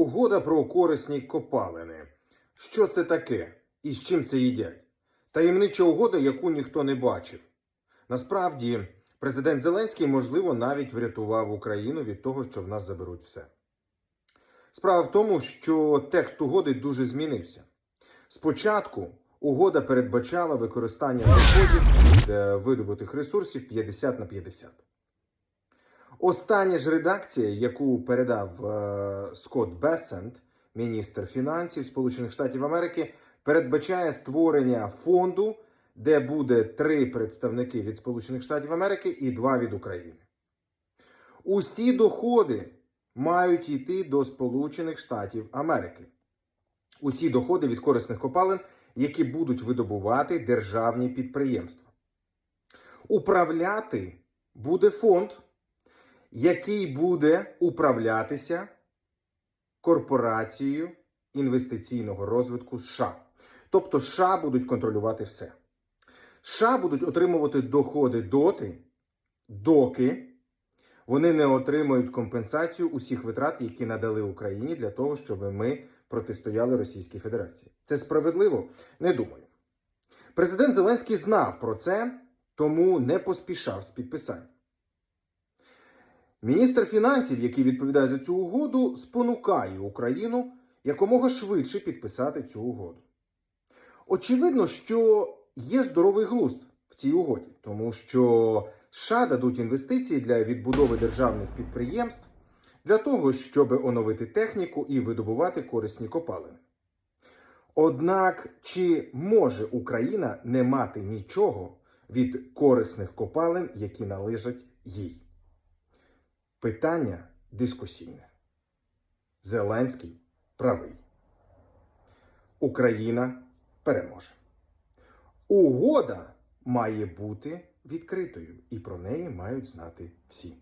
Угода про корисні копалини. Що це таке і з чим це їдять? Таємнича угода, яку ніхто не бачив. Насправді, президент Зеленський, можливо, навіть врятував Україну від того, що в нас заберуть все. Справа в тому, що текст угоди дуже змінився. Спочатку угода передбачала використання доходів е, видобутих ресурсів 50 на 50. Остання ж редакція, яку передав е, Скотт Бесент, міністр фінансів Сполучених Штатів Америки, передбачає створення фонду, де буде три представники від Сполучених Штатів Америки і два від України. Усі доходи мають йти до Сполучених Штатів Америки. Усі доходи від корисних копалин, які будуть видобувати державні підприємства. Управляти буде фонд, який буде управлятися корпорацією інвестиційного розвитку США. Тобто США будуть контролювати все. США будуть отримувати доходи доти, доки вони не отримають компенсацію усіх витрат, які надали Україні для того, щоб ми протистояли Російській Федерації. Це справедливо? Не думаю. Президент Зеленський знав про це, тому не поспішав з підписанням. Міністр фінансів, який відповідає за цю угоду, спонукає Україну якомога швидше підписати цю угоду. Очевидно, що є здоровий глузд в цій угоді, тому що США дадуть інвестиції для відбудови державних підприємств для того, щоб оновити техніку і видобувати корисні копалини. Однак, чи може Україна не мати нічого від корисних копалин, які належать їй? Питання дискусійне. Зеленський правий. Україна переможе. Угода має бути відкритою, і про неї мають знати всі.